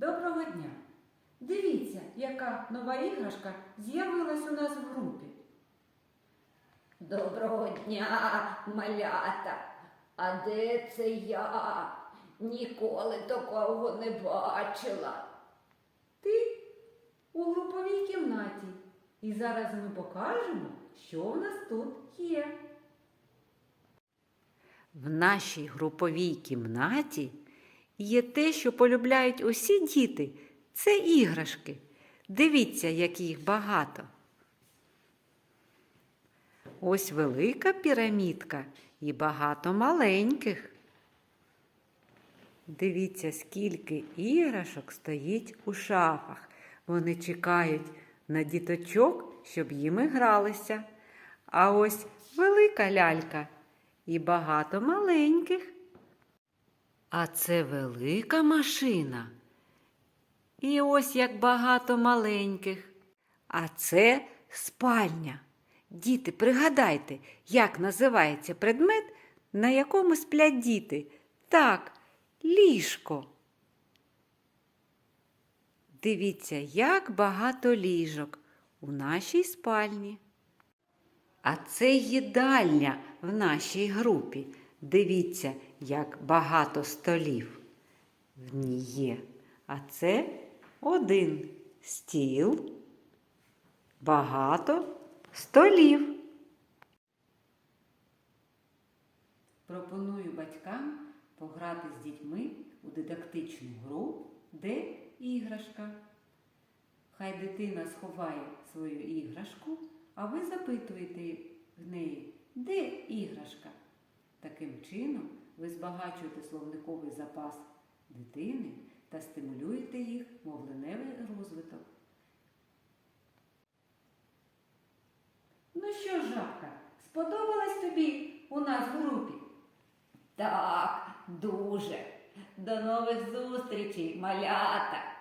Доброго дня! Дивіться, яка нова іграшка з'явилась у нас в групі. Доброго дня, малята. А де це я? Ніколи такого не бачила. Ти у груповій кімнаті. І зараз ми покажемо, що в нас тут є. В нашій груповій кімнаті є те, що полюбляють усі діти. Це іграшки. Дивіться, як їх багато. Ось велика пірамідка і багато маленьких. Дивіться, скільки іграшок стоїть у шафах. Вони чекають на діточок, щоб їм гралися. А ось велика лялька і багато маленьких. А це велика машина. І ось як багато маленьких. А це спальня. Діти, пригадайте, як називається предмет, на якому сплять діти. Так, ліжко. Дивіться, як багато ліжок у нашій спальні. А це їдальня в нашій групі. Дивіться, як багато столів в ній є. А це один стіл, багато столів. Пропоную батькам пограти з дітьми у дидактичну гру Де іграшка. Хай дитина сховає свою іграшку, а ви запитуєте в неї, де іграшка. Таким чином ви збагачуєте словниковий запас дитини та стимулюєте їх мовленевий розвиток. Ну що, жабка, сподобалась тобі у нас в групі? Так, дуже. До нових зустрічей, малята.